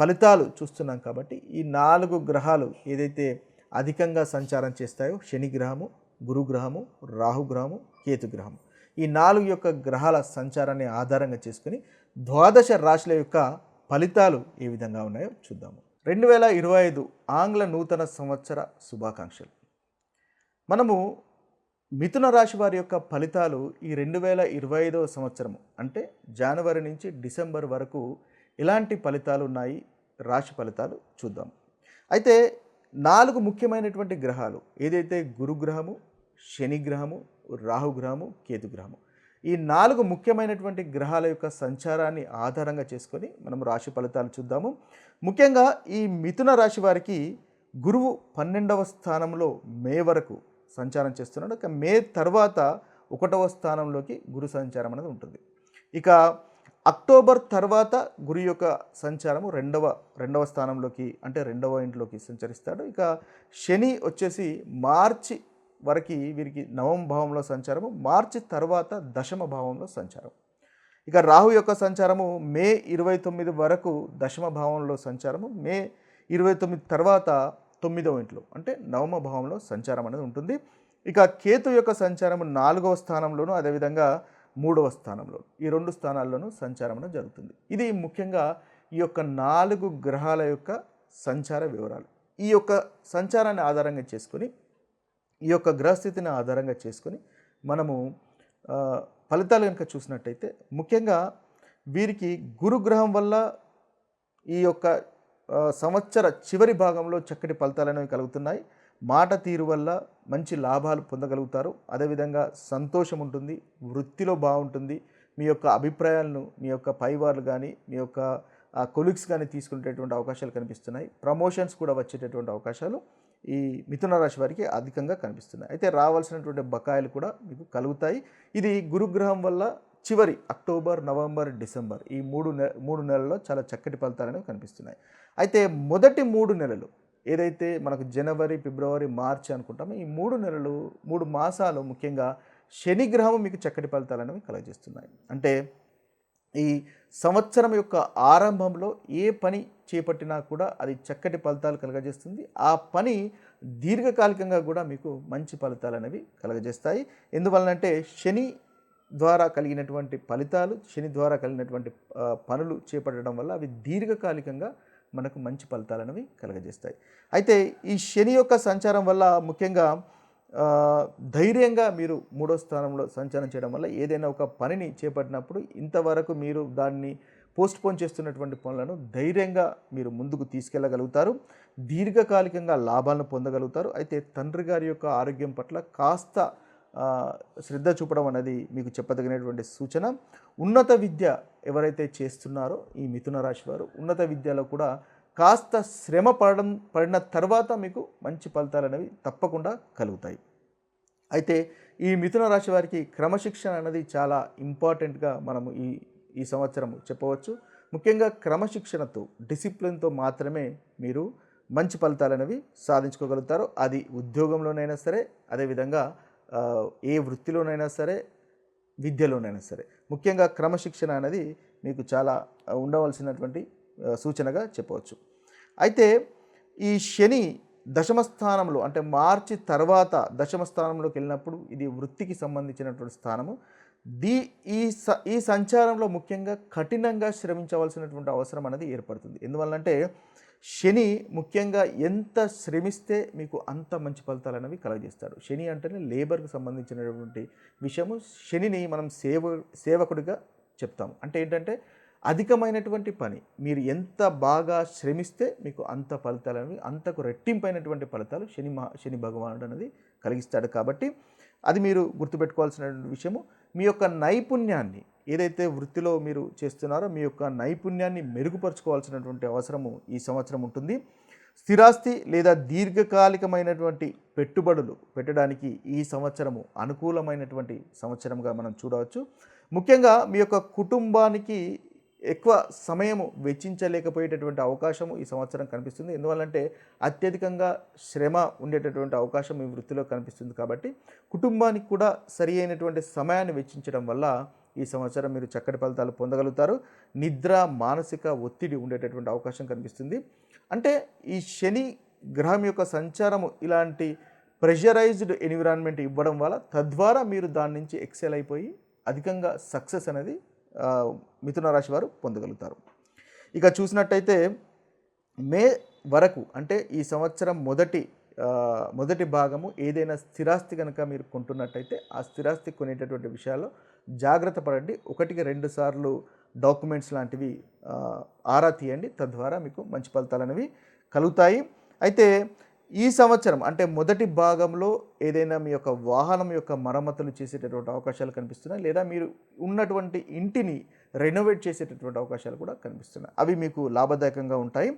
ఫలితాలు చూస్తున్నాం కాబట్టి ఈ నాలుగు గ్రహాలు ఏదైతే అధికంగా సంచారం చేస్తాయో శని గ్రహము గురుగ్రహము రాహుగ్రహము కేతుగ్రహము ఈ నాలుగు యొక్క గ్రహాల సంచారాన్ని ఆధారంగా చేసుకుని ద్వాదశ రాశుల యొక్క ఫలితాలు ఏ విధంగా ఉన్నాయో చూద్దాము. రెండు వేల ఇరవై ఐదు ఆంగ్ల నూతన సంవత్సర శుభాకాంక్షలు. మనము మిథున రాశి వారి యొక్క ఫలితాలు ఈ రెండు వేల ఇరవై ఐదవ సంవత్సరము అంటే జనవరి నుంచి డిసెంబర్ వరకు ఎలాంటి ఫలితాలు ఉన్నాయి. రాశి ఫలితాలు చూద్దాం. అయితే నాలుగు ముఖ్యమైనటువంటి గ్రహాలు ఏదైతే గురుగ్రహము శని గ్రహము రాహుగ్రహము కేతుగ్రహము ఈ నాలుగు ముఖ్యమైనటువంటి గ్రహాల యొక్క సంచారాన్ని ఆధారంగా చేసుకొని మనం రాశి ఫలితాలు చూద్దాము. ముఖ్యంగా ఈ మిథున రాశి వారికి గురువు పన్నెండవ స్థానంలో మే వరకు సంచారం చేస్తున్నాడు. ఇక మే తర్వాత ఒకటవ స్థానంలోకి గురు సంచారం అనేది ఉంటుంది. ఇక అక్టోబర్ తర్వాత గురి యొక్క సంచారము రెండవ రెండవ స్థానంలోకి అంటే రెండవ ఇంట్లోకి సంచరిస్తాడు. ఇక శని వచ్చేసి మార్చి వరకు వీరికి నవమ భావంలో సంచారము మార్చి తర్వాత దశమ భావంలో సంచారం ఇక రాహు యొక్క సంచారము మే ఇరవై తొమ్మిది వరకు దశమ భావంలో సంచారము మే ఇరవై తొమ్మిది తర్వాత తొమ్మిదవ ఇంట్లో అంటే నవమ భావంలో సంచారం అనేది ఉంటుంది. ఇక కేతు యొక్క సంచారము నాలుగవ స్థానంలోను అదేవిధంగా మూడవ స్థానంలో ఈ రెండు స్థానాల్లోనూ సంచారం జరుగుతుంది. ఇది ముఖ్యంగా ఈ యొక్క నాలుగు గ్రహాల యొక్క సంచార వివరాలు. ఈ యొక్క సంచారాన్ని ఆధారంగా చేసుకొని ఈ యొక్క గ్రహస్థితిని ఆధారంగా చేసుకొని మనము ఫలితాలు కనుక చూసినట్టయితే ముఖ్యంగా వీరికి గురుగ్రహం వల్ల ఈ యొక్క సంవత్సర చివరి భాగంలో చక్కటి ఫలితాలు అనేవి కలుగుతున్నాయి. మాట తీరు వల్ల మంచి లాభాలు పొందగలుగుతారు. అదేవిధంగా సంతోషం ఉంటుంది వృత్తిలో బాగుంటుంది. మీ యొక్క అభిప్రాయాలను మీ యొక్క పైవార్లు కానీ మీ యొక్క కొలిగ్స్ కానీ తీసుకునేటటువంటి అవకాశాలు కనిపిస్తున్నాయి. ప్రమోషన్స్ కూడా వచ్చేటటువంటి అవకాశాలు ఈ మిథున రాశి వారికి అధికంగా కనిపిస్తున్నాయి. అయితే రావాల్సినటువంటి బకాయిలు కూడా మీకు కలుగుతాయి. ఇది గురుగ్రహం వల్ల చివరి అక్టోబర్ నవంబర్ డిసెంబర్ ఈ మూడు నె మూడు నెలల్లో చాలా చక్కటి ఫలితాలనేవి కనిపిస్తున్నాయి. అయితే మొదటి మూడు నెలలు ఏదైతే మనకు జనవరి ఫిబ్రవరి మార్చి అనుకుంటామో ఈ మూడు నెలలు మూడు మాసాలు ముఖ్యంగా శనిగ్రహం మీకు చక్కటి ఫలితాలు అనేవి కలుగజేస్తున్నాయి. అంటే ఈ సంవత్సరం యొక్క ఆరంభంలో ఏ పని చేపట్టినా కూడా అది చక్కటి ఫలితాలు కలగజేస్తుంది. ఆ పని దీర్ఘకాలికంగా కూడా మీకు మంచి ఫలితాలు అనేవి కలగజేస్తాయి. ఎందువలనంటే శని ద్వారా కలిగినటువంటి ఫలితాలు శని ద్వారా కలిగినటువంటి పనులు చేపట్టడం వల్ల అవి దీర్ఘకాలికంగా మనకు మంచి ఫలితాలనేవి కలగజేస్తాయి. అయితే ఈ శని యొక్క సంచారం వల్ల ముఖ్యంగా ధైర్యంగా మీరు మూడో స్థానంలో సంచారం చేయడం వల్ల ఏదైనా ఒక పనిని చేపట్టినప్పుడు ఇంతవరకు మీరు దాన్ని పోస్ట్పోన్ చేస్తున్నటువంటి పనులను ధైర్యంగా మీరు ముందుకు తీసుకెళ్ళగలుగుతారు. దీర్ఘకాలికంగా లాభాలను పొందగలుగుతారు. అయితే తండ్రి గారి యొక్క ఆరోగ్యం పట్ల కాస్త శ్రద్ధ చూపడం అనేది మీకు చెప్పదగినటువంటి సూచన. ఉన్నత విద్య ఎవరైతే చేస్తున్నారో ఈ మిథున రాశి వారు ఉన్నత విద్యలో కూడా కాస్త శ్రమ పడడం పడిన తర్వాత మీకు మంచి ఫలితాలు అనేవి తప్పకుండా కలుగుతాయి. అయితే ఈ మిథున రాశి వారికి క్రమశిక్షణ అనేది చాలా ఇంపార్టెంట్గా మనము ఈ ఈ సంవత్సరం చెప్పవచ్చు. ముఖ్యంగా క్రమశిక్షణతో డిసిప్లిన్తో మాత్రమే మీరు మంచి ఫలితాలు అనేవి సాధించుకోగలుగుతారు. అది ఉద్యోగంలోనైనా సరే అదేవిధంగా ఏ వృత్తిలోనైనా సరే విద్యలోనైనా సరే. ముఖ్యంగా క్రమశిక్షణ అనేది మీకు చాలా ఉండవలసినటువంటి సూచనగా చెప్పవచ్చు. అయితే ఈ శని దశమ స్థానంలో అంటే మార్చి తర్వాత దశమ స్థానంలోకి వెళ్ళినప్పుడు ఇది వృత్తికి సంబంధించినటువంటి స్థానము. దీ ఈ స ఈ సంచారంలో ముఖ్యంగా కఠినంగా శ్రమించవలసినటువంటి అవసరం అనేది ఏర్పడుతుంది. ఎందువల్లంటే శని ముఖ్యంగా ఎంత శ్రమిస్తే మీకు అంత మంచి ఫలితాలు అనేవి కలగజేస్తాడు. శని అంటేనే లేబర్కి సంబంధించినటువంటి విషయము. శనిని మనం సేవ సేవకుడిగా చెప్తాము. అంటే ఏంటంటే అధికమైనటువంటి పని. మీరు ఎంత బాగా శ్రమిస్తే మీకు అంత ఫలితాలు అనేవి అంతకు రెట్టింపైనటువంటి ఫలితాలు శని శని భగవానుడు అనేది కలిగిస్తాడు. కాబట్టి అది మీరు గుర్తుపెట్టుకోవాల్సినటువంటి విషయము. మీ యొక్క నైపుణ్యాన్ని ఏదైతే వృత్తిలో మీరు చేస్తున్నారో మీ యొక్క నైపుణ్యాన్ని మెరుగుపరుచుకోవాల్సినటువంటి అవసరము ఈ సంవత్సరం ఉంటుంది. స్థిరాస్తి లేదా దీర్ఘకాలికమైనటువంటి పెట్టుబడులు పెట్టడానికి ఈ సంవత్సరము అనుకూలమైనటువంటి సంవత్సరంగా మనం చూడవచ్చు. ముఖ్యంగా మీ యొక్క కుటుంబానికి ఎక్కువ సమయము వెచ్చించలేకపోయేటటువంటి అవకాశము ఈ సంవత్సరం కనిపిస్తుంది. ఎందువల్లంటే అత్యధికంగా శ్రమ ఉండేటటువంటి అవకాశం ఈ వృత్తిలో కనిపిస్తుంది కాబట్టి కుటుంబానికి కూడా సరి అయినటువంటి సమయాన్ని వెచ్చించడం వల్ల ఈ సంవత్సరం మీరు చక్కటి ఫలితాలు పొందగలుగుతారు. నిద్ర మానసిక ఒత్తిడి ఉండేటటువంటి అవకాశం కనిపిస్తుంది. అంటే ఈ శని గ్రహం యొక్క సంచారము ఇలాంటి ప్రెషరైజ్డ్ ఎన్విరాన్మెంట్ ఇవ్వడం వల్ల తద్వారా మీరు దాని నుంచి ఎక్సెల్ అయిపోయి అధికంగా సక్సెస్ అనేది మిథున రాశి వారు పొందగలుగుతారు. ఇక చూసినట్టయితే మే వరకు అంటే ఈ సంవత్సరం మొదటి మొదటి భాగము ఏదైనా స్థిరాస్తి కనుక మీరు కొంటున్నట్టయితే ఆ స్థిరాస్తి కొనేటటువంటి విషయాల్లో జాగ్రత్త పడండి. ఒకటికి రెండు సార్లు డాక్యుమెంట్స్ లాంటివి ఆరా తీయండి. తద్వారా మీకు మంచి ఫలితాలు అనేవి కలుగుతాయి. అయితే ఈ సంవత్సరం అంటే మొదటి భాగంలో ఏదైనా మీ యొక్క వాహనం యొక్క మరమ్మతులు చేసేటటువంటి అవకాశాలు కనిపిస్తున్నాయి లేదా మీరు ఉన్నటువంటి ఇంటిని రెనోవేట్ చేసేటటువంటి అవకాశాలు కూడా కనిపిస్తున్నాయి. అవి మీకు లాభదాయకంగా ఉంటాయి.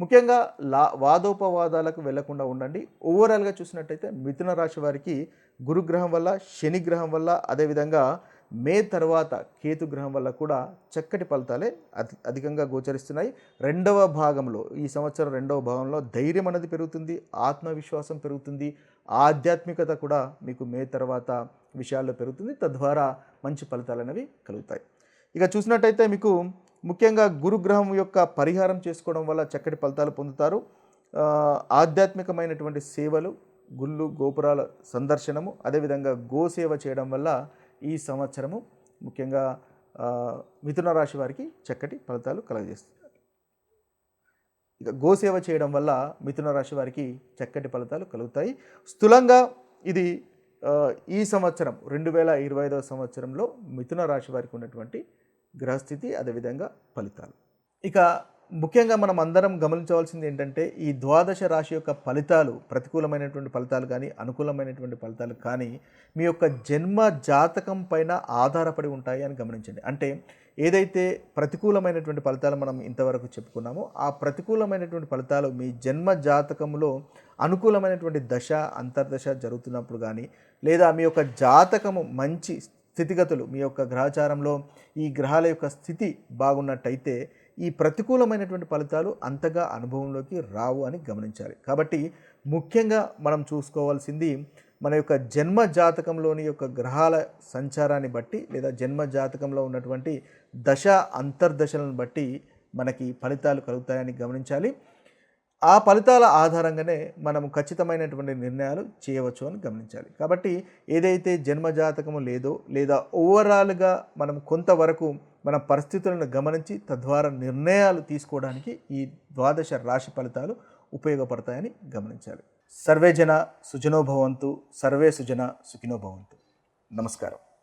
ముఖ్యంగా లా వాదోపవాదాలకు వెళ్ళకుండా ఉండండి. ఓవరాల్గా చూసినట్టయితే మిథున రాశి వారికి గురుగ్రహం వల్ల శనిగ్రహం వల్ల అదేవిధంగా మే తర్వాత కేతు గ్రహం వల్ల కూడా చక్కటి ఫలితాలే అతి అధికంగా గోచరిస్తున్నాయి. రెండవ భాగంలో ఈ సంవత్సరం రెండవ భాగంలో ధైర్యం అనేది పెరుగుతుంది ఆత్మవిశ్వాసం పెరుగుతుంది ఆధ్యాత్మికత కూడా మీకు మే తర్వాత విషయాల్లో పెరుగుతుంది. తద్వారా మంచి ఫలితాలు అనేవి కలుగుతాయి. ఇక చూసినట్టయితే మీకు ముఖ్యంగా గురుగ్రహం యొక్క పరిహారం చేసుకోవడం వల్ల చక్కటి ఫలితాలు పొందుతారు. ఆధ్యాత్మికమైనటువంటి సేవలు గుళ్ళు గోపురాల సందర్శనము అదేవిధంగా గోసేవ చేయడం వల్ల ఈ సంవత్సరము ముఖ్యంగా మిథున రాశి వారికి చక్కటి ఫలితాలు కలగజేస్తుంది. ఇక గోసేవ చేయడం వల్ల మిథున రాశి వారికి చక్కటి ఫలితాలు కలుగుతాయి. స్థూలంగా ఇది ఈ సంవత్సరం రెండు వేల ఇరవై ఐదవ సంవత్సరంలో మిథున రాశి వారికి ఉన్నటువంటి గ్రహస్థితి అదేవిధంగా ఫలితాలు. ఇక ముఖ్యంగా మనం అందరం గమనించవలసింది ఏంటంటే ఈ ద్వాదశ రాశి యొక్క ఫలితాలు ప్రతికూలమైనటువంటి ఫలితాలు కానీ అనుకూలమైనటువంటి ఫలితాలు కానీ మీ యొక్క జన్మ జాతకం పైన ఆధారపడి ఉంటాయి అని గమనించండి. అంటే ఏదైతే ప్రతికూలమైనటువంటి ఫలితాలు మనం ఇంతవరకు చెప్పుకున్నామో ఆ ప్రతికూలమైనటువంటి ఫలితాలు మీ జన్మ జాతకంలో అనుకూలమైనటువంటి దశ అంతర్దశ జరుగుతున్నప్పుడు కానీ లేదా మీ యొక్క జాతకము మంచి స్థితిగతులు మీ యొక్క గ్రహచారంలో ఈ గ్రహాల యొక్క స్థితి బాగున్నట్టయితే ఈ ప్రతికూలమైనటువంటి ఫలితాలు అంతగా అనుభవంలోకి రావు అని గమనించాలి. కాబట్టి ముఖ్యంగా మనం చూసుకోవాల్సింది మన యొక్క జన్మ జాతకంలోని యొక్క గ్రహాల సంచారాన్ని బట్టి లేదా జన్మ జాతకంలో ఉన్నటువంటి దశ అంతర్దశలను బట్టి మనకి ఫలితాలు కలుగుతాయని గమనించాలి. ఆ ఫలితాల ఆధారంగానే మనము ఖచ్చితమైనటువంటి నిర్ణయాలు చేయవచ్చు అని గమనించాలి. కాబట్టి ఏదైతే జన్మ జాతకము లేదో లేదా ఓవరాల్గా మనం కొంతవరకు మన పరిస్థితులను గమనించి తద్వారా నిర్ణయాలు తీసుకోవడానికి ఈ ద్వాదశ రాశి ఫలితాలు ఉపయోగపడతాయని గమనించాలి. సర్వే జన సుజనోభవంతు సర్వే సుజన సుఖినోభవంతు నమస్కారం.